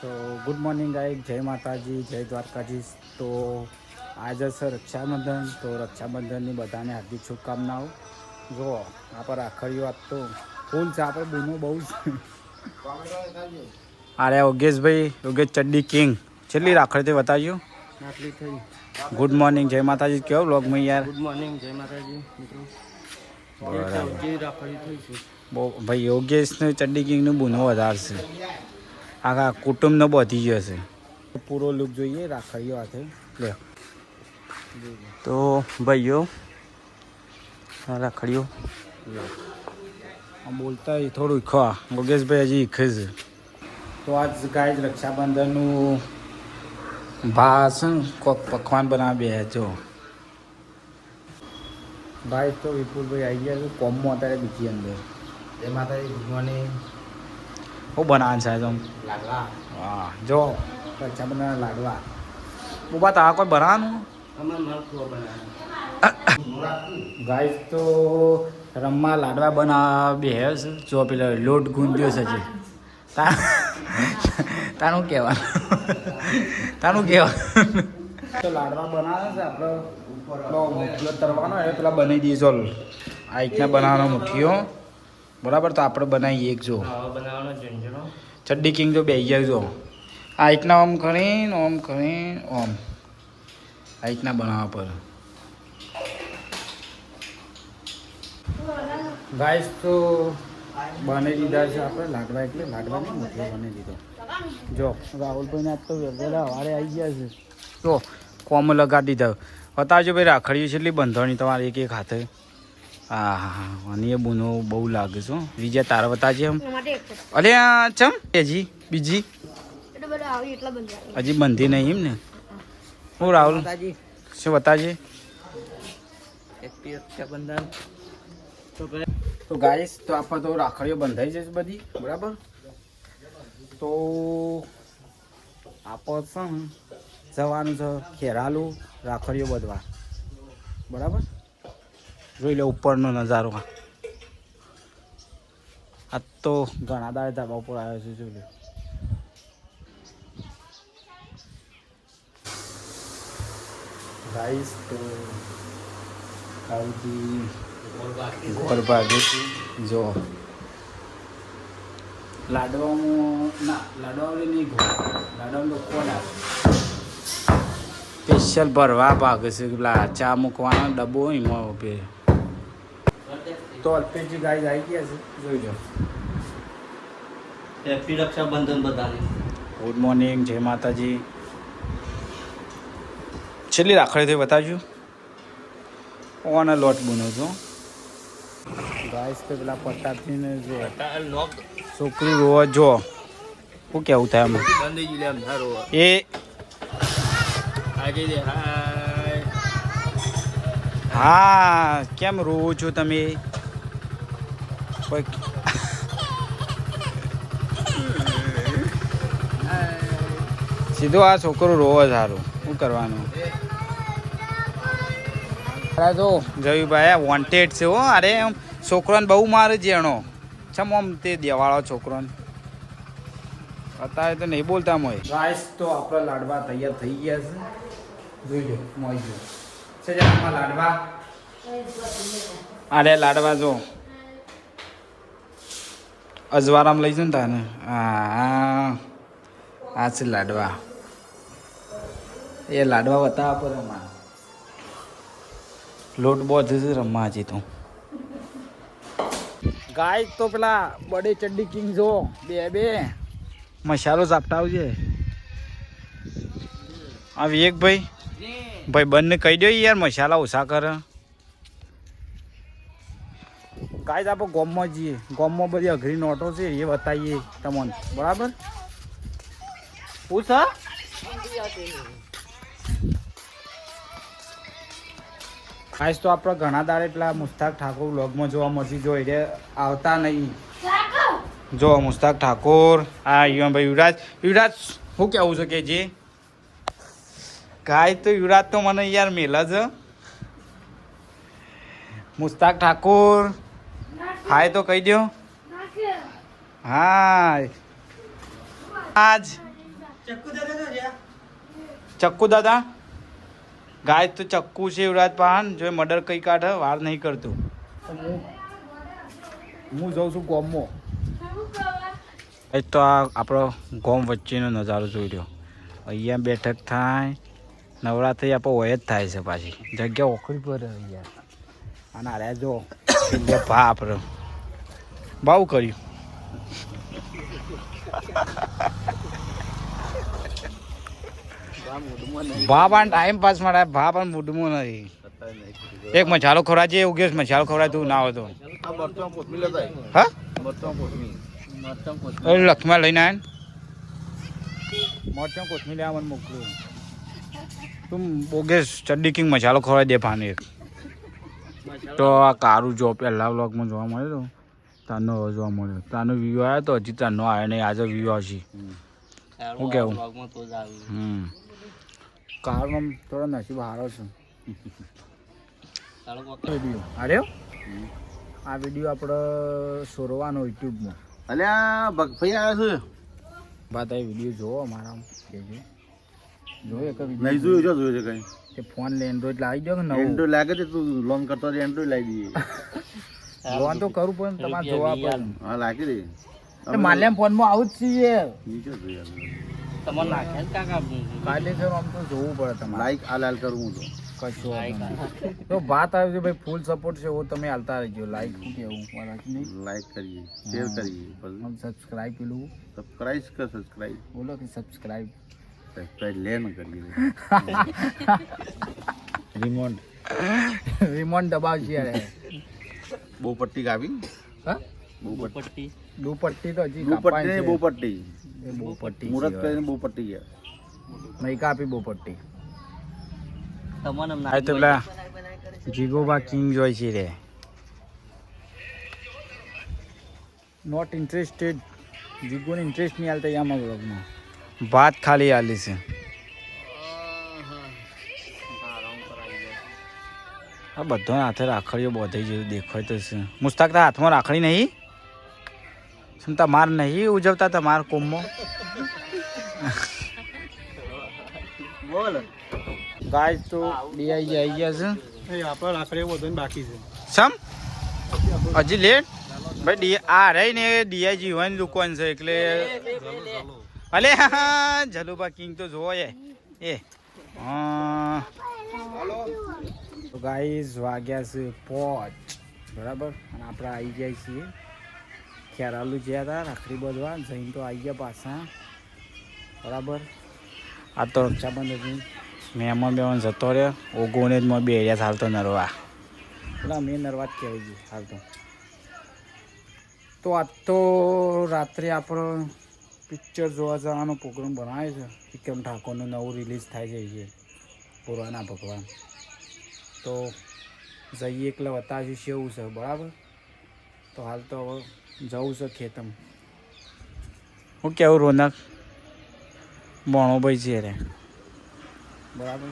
તો good morning ગાઈક જય માતાજી જય દ્વારકાજી તો આજે છે રક્ષાબંધન તો રક્ષાબંધનની બધાને હાર્દિક શુભકામનાઓ. જુઓ આપણે રાખડીઓ આપતો ફૂલ છે આપણે બૂનો બહુ છે. અરે યોગેશભાઈ યોગેશ ચડ્ડી કિંગ. છેલ્લી રાખડી તે આટલી થઈ. ગુડ મોર્નિંગ જય માતાજી. કેવો બ્લોગમાં યાર? ગુડ મોર્નિંગ જય માતાજી મિત્રો. બરાબર. જે બહુ ભાઈ યોગેશને ચડ્ડી કિંગનું બૂનો વધારે છે આખા કુટુંબનો બધી ગયો છે. પૂરો લુક જોઈએ રાખડીઓ હાથે. લે. તો ભાઈઓ રાખડીઓ. બોલતા એ થોડું ઈખવા ગોગેશભાઈ હજી ઈખે છે. તો આજ ગાય જ રક્ષાબંધનનું ભાષણ કોક પકવાન બનાવી જો. ભાઈ તો વિપુલભાઈ આવી ગયા છે કોમમાં અત્યારે બીજી અંદર. એમાં ગુડ મોર્નિંગ હું બનાવવાનું છે આમ લાડવા? હા જો. રક્ષાબંધન લાડવા. બુબા તારા કોઈ બનાવવાનું? ગાઈસ તો રમવા લાડવા બનાવવા બે જો પેલો લોટ ગુંદ્યો છે હજી. તા તારું કહેવાનું. તારું કહેવાનું. તો લાડવા બનાવે છે આપણે પેલો મુઠીઓ તરવાનો એટલે પેલા બનાવી દઈએ ચાલ. આ રીતના બનાવવાનો મુઠ્ઠીઓ બરાબર? તો આપણે બનાવીએ એક જો ચડ્ડી કિંગ જો બે ગયા જો આ રીતના ઓમ કરીને ઓમ કરીને ઓમ. આ રીતના બનાવવા પર. ગાઈસ તો બની દીધા છે આપણે. લાડવા એટલે લાડવા નહીં મોટી બની દીધો. જો રાહુલભાઈને આજ તો વહેલા સવારે આવી ગયા છે. જો કોમ લગાડી દીધા. બતાવજો ભાઈ રાખડીઓ છે એટલી બંધણી તમારે એક એક હાથે. હા અને એ બુનો બહુ લાગે છે બીજા તારા બતાવજે એમ? આ ચમ? હજી બીજી? એટલે બધા આવી એટલા બંધ હજી બંધી નહીં એમ ને? હું રાહુલ? શું બતાજે તો તો ગાઈસ તો આપણે તો રાખડીઓ બંધાઈ જશે બધી બરાબર? તો આપણે છે જવાનું છે ખેરાલું રાખડીઓ બધવા. બરાબર? જોઈ લે ઉપરનો નજારો. આ તો ઘણા દાડે ધાબા ઉપર આવ્યો છે, જોઈ લે. ગાઈસ તો ભાગે જો. લાડવામાં, ના, લાડવા નહીં લાડવામાં તો સ્પેશિયલ ભરવા ભાગે છે. પેલા ચા મૂકવાનો ડબ્બો એમાં તો અલ્પેશજી ગાય આવી ગયા છે જોઈ લો હેપી રક્ષાબંધન બધાને ગુડ મોર્નિંગ જય માતાજી છેલ્લી રાખડી થઈ બતાવજો ઓને લોટ બનો છો ગાઈસ તો પેલા પ્રતાપજીને જો નોક છોકરી રોવા જો શું કેવું થાય એમ બંધી જ લે એમ હારો એ આજે દે હાય હા કેમ રોવો છો તમે કોઈ સીધો આ છોકરો રોવો સારું. શું કરવાનું? અરે જો જયુભાઈ વોન્ટેડ છે હો. અરે એમ છોકરોને બહુ મારે જેણો ચમ આમ તે દેવાળો છોકરોને. અત્યારે તો નહીં બોલતા મોય. રાઈસ તો આપણા લાડવા તૈયાર થઈ ગયા છે. જોઈ લો મોય જો. છે લાડવા? અરે લાડવા જો. અજવારામ લઈ જઉં ને તાને? હા આ છે લાડવા. એ લાડવા વતા આપો રમા લોટ બહુ થશે રમવા હજી તો. ગાય તો પેલા બડે ચડ્ડી કિંગ જો બે બે. મસાલો ઝાપટાવજે આ વિવેક ભાઈ ભાઈ બંને કહી દો યાર મસાલા ઓછા કરે. ગાય આપણે ગોમમાં જઈએ ગોમમાં બધી અઘરી નોટો છે, એ બતાવીએ તમને. બરાબર? પૂછ ખાસ તો આપણે ઘણા દાડે પેલા મુસ્તાક ઠાકોર વ્લોગમાં જોવા મળશે. જો એટલે આવતા નહીં. જો મુસ્તાક ઠાકોર. આ યુવાનભાઈ યુવરાજ. યુવરાજ શું કેવું છે કે જે? ગાય તો યુવરાજ તો મને યાર મેલા છે મુસ્તાક ઠાકોર. હાય તો કહી દો હા આજ. ચક્કુ દાદા? ગાય તો ચક્કુ છે યુવરાજ પાન જો મર્ડર કઈ કાઢે વાર નહીં કરતું. હું જઉં છું ગોમમાં. એ તો આ આપણો ગોમ વચ્ચેનો નજારો જોઈ રહ્યો અહીંયા બેઠક થાય નવરાત્રી આપણો હોય જ થાય છે પાછી. જગ્યા ઓખરી પર યાર અને અરે જો. બાપ રે. બાવ કર્યું. બાપ ટાઈમ પાસ માટે બાપ મૂડમાં નથી એક મસાલો ખવડાવજે ઉગેશ મસાલો ખવડાવ તું ના હોય તો. હા? લક્ષ્મણ લઈને આવે મરચાં કોથમીર લેવા મને મોકલું તું બોગેશ ચડ્ડી કિંગ મસાલો ખવડાવી દે પાણી એક તો આ કારું જો પહેલા બ્લોકમાં જોવા મળ્યો તો તારનો જોવા મળ્યો. તારનો વ્યૂ આવ્યો તો હજી તારનો આવ્યો નહીં આજે વ્યૂ આવશે શું જ હમ. કારનો થોડો નસીબ હારો છે. અરે આ વીડિયો આપણે સોરવાનો યુટ્યુબમાં. અલ્યા ભગભાઈ આવ્યા છે. આ વીડિયો જોવો અમારા કેજો. જોયો કે નહીં જોયું જો જોયું છે કઈ. તે ફોન લે એન્ડ્રોઈડ લાવી દો કે નવું? એન્ડ્રોઈડ લાગે છે તું લોન કરતો હોય એન્ડ્રોઈડ લાવી દઈએ. લોન તો કરું પણ તમારે જોવા પડે. હા લાગે દે માલ્યામ ફોનમાં આવું જ છીએ નીચે જોયું તમારે નાખ્યા જ કાકા? કાયદેસર આમ તો જોવું પડે તમારે. લાઈક આ લાલ કરવું હું તો. કશો તો વાત આવે છે ભાઈ ફૂલ સપોર્ટ છે હું તમે હાલતા રહેજો. લાઈક શું કેવું નહીં? લાઈક કરીએ શેર કરીએ સબસ્ક્રાઇબ પેલું. સબસ્ક્રાઇબ કર સબસ્ક્રાઇબ બોલો કે સબસ્ક્રાઇબ સબસ્ક્રાઇબ લે ન કરીએ રિમોટ રિમોટ દબાવશે યાર બહુ પટ્ટી કાપી? હા? બહુ પટ્ટી પટ્ટી તો હજી બહુ કાપાય બહુ પટ્ટી બહુ પટ્ટી મુરત કરીને બહુ પટ્ટી ગયા મેં કાપી બહુ પટ્ટી તમને એમ આ તો પેલા જીગોબા કિંગ જોઈ છે રે. નોટ ઇન્ટરેસ્ટેડ જીગોને ઇન્ટરેસ્ટ નહીં હાલતા યામાં બ્લોગમાં વાત ખાલી આલી છે આ બધો હાથે રાખડીઓ બોધાઈ જેવું દેખાય તો છે મુસ્તાક તા હાથમાં રાખડી નહીં શું તમાર નહીં ઉજવતા તમાર કોમમાં બોલ ગાય તો ડીઆઈ આવી ગયા છે આપણે રાખડીઓ બધું બાકી છે સમ હજી લેટ ભાઈ ડી આ રહી ને હોય ને દુકાન છે એટલે અલે, હા જલુબા કિંગ તો જોવો એ. એ. તો ગાઈઝ વાગ્યા છે પોચ. બરાબર? અને આપણે આવી જાય છીએ. ખેરાલુ જ્યાં હતા, રાખડી બધવા, જઈને તો આવી ગયા પાછા. બરાબર? આ તો રક્ષાબંધન મહેમાન બેમાન જતો રહ્યો. ઓગોને જ મેં બે એરિયા હાલ તો નરવા. પેલા મેં નરવા જ કહેવાય છે હાલ તો તો આજ તો રાત્રે આપણો પિક્ચર જોવા જવાનો પ્રોગ્રામ બનાવે છે. વિક્રમ ઠાકોરનું નવું રિલીઝ થાય છે પુરાના ભગવાન. તો જઈએ એટલે બતાવીશું એવું છે, બરાબર? તો હાલ તો હવે જવું છે ખેતમ. હું કેવું રોનક? ભાઈ છે રે બરાબર?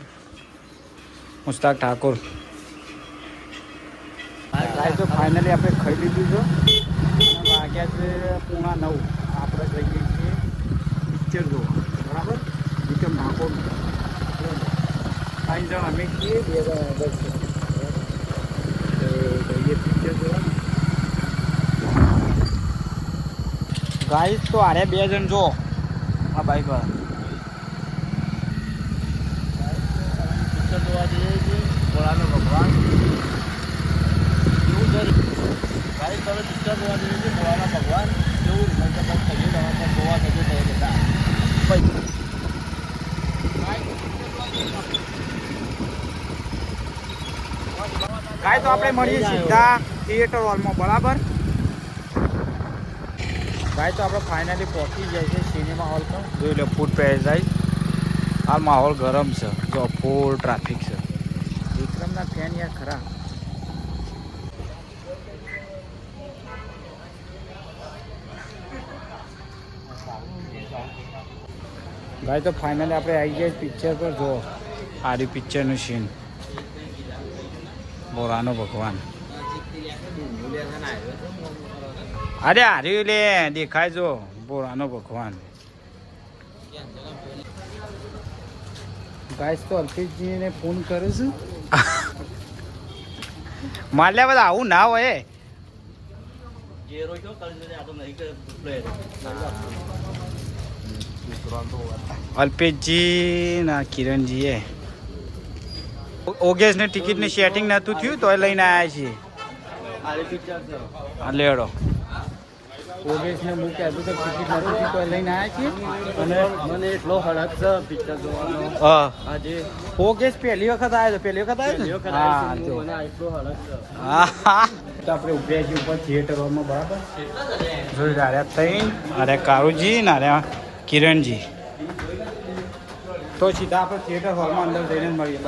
મુસ્તાક ઠાકોર. તો ફાઇનલી આપણે ખરીદી લીધું વાગ્યા છે પૂણા નવ. આપણે જઈએ છીએ પિક્ચર જોવા બરાબર વિક્રમ ઠાકોર ત્રણ જણ અમે છીએ બે જણ તો જઈએ પિક્ચર જોવા ગાઈસ તો આરે બે જણ જો. આ બાઈક વાળા. પિક્ચર જોવા જઈએ છીએ ભોળાનો ભગવાન. એવું છે ભાઈ તમે પિક્ચર જોવા જઈએ છીએ ભોળાના ભગવાન કેવું મતલબ થઈએ તમારે જોવા થશે તો બધા તો આપણે મળીએ સીધા થિયેટર હોલમાં બરાબર? ભાઈ તો આપણે ફાઇનલી પહોંચી જાય છે સિનેમા હોલ પર. જોઈ લો ફૂડ પેરાડાઇઝ આ માહોલ ગરમ છે. જો ફૂલ ટ્રાફિક છે. વિક્રમના ફેન યાર ખરા. ગાય તો ફાઇનલી આપણે આવી ગયા પિક્ચર પર. જો આર્યું પિક્ચરનું સીન બોરાનો ભગવાન. અરે હાર્યું લે દેખાય જો બોરાનો ભગવાન. ગાઈસ તો અલ્પેશજીને ફોન કરું છું. માલ્યા બધા આવું ના હોય. જેરો કરી આ તો નહીં કરે પ્લેયર અલ્પેશજી ના કિરણજીએ. ઓગેશને ટિકિટની સેટિંગ નહોતું થયું લઈને આવ્યા છીએ. લેડો ઓગેશને તો ટિકિટ નહોતું થયું તોય લઈને આવ્યા છીએ. અને મને એટલો હડક છે પિક્ચર જોવાનો. હા. આજે ઓગેશ પહેલી વખત આવ્યો પહેલી વખત આવ્યો હા તો મને એટલો હડક હા હા. તો આપણે ઉભ્યા છીએ ઉપર થિયેટરોમાં બરાબર. જોઈ રહ્યા તઈ અરે કારુજી ને અરે કિરણજી. તો સીધા આપણે થિયેટર હોલમાં અંદર જઈને મળીએ.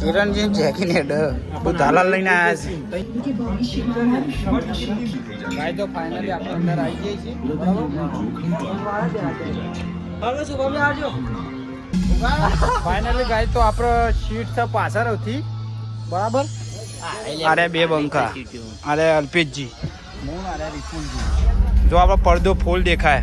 કિરણજી જેકીને હેડ હું દાલાલ લઈને આવ્યા છે. ભાઈ તો ફાઇનલી આપણે અંદર આવી જઈએ છીએ ફાઇનલી ગાઈ તો આપણે સીટ છે પાછળ હતી બરાબર? અરે બે બંકા અરે અલ્પેશજી. જો આપણો પડદો ફૂલ દેખાય.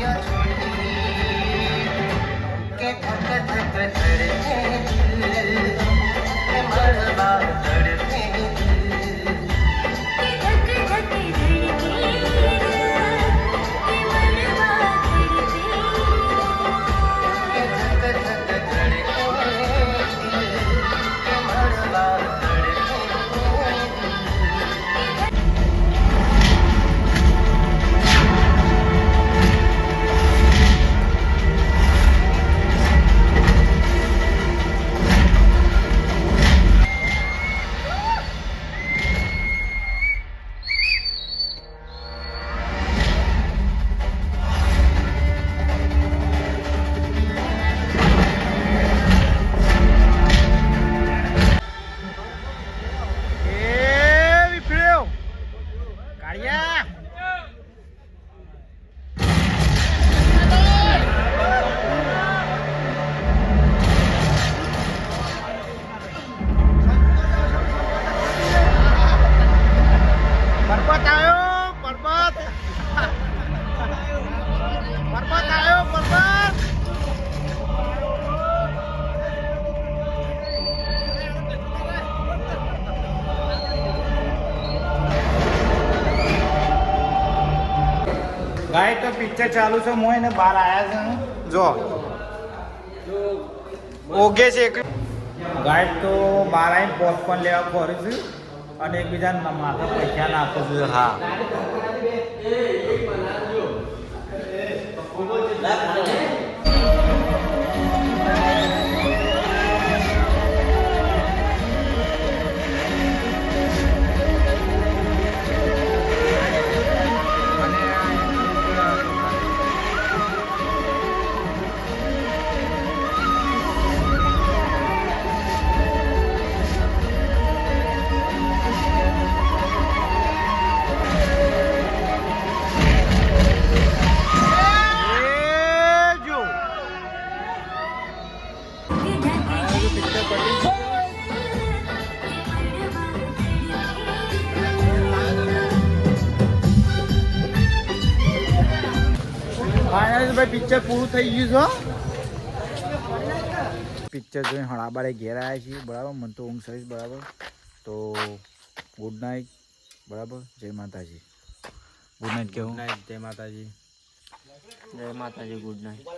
એ તો પિક્ચર ચાલુ છે મોય ને બહાર આવ્યા છે. જો. ઓગે છે એક. ગાઈડ તો બહાર આવીને પણ લેવા ફરું છું. અને એકબીજાને માથે પૈસા નાખું છું. હા. ભાઈ પિક્ચર પૂરું થઈ ગયું છે પિક્ચર જોઈને હળાબારે ઘેર આવ્યા છીએ બરાબર? મને તો ઊંઘ સરીશ બરાબર? તો ગુડ નાઇટ બરાબર? જય માતાજી. ગુડ નાઇટ કેવું? જય માતાજી. જય માતાજી ગુડ નાઇટ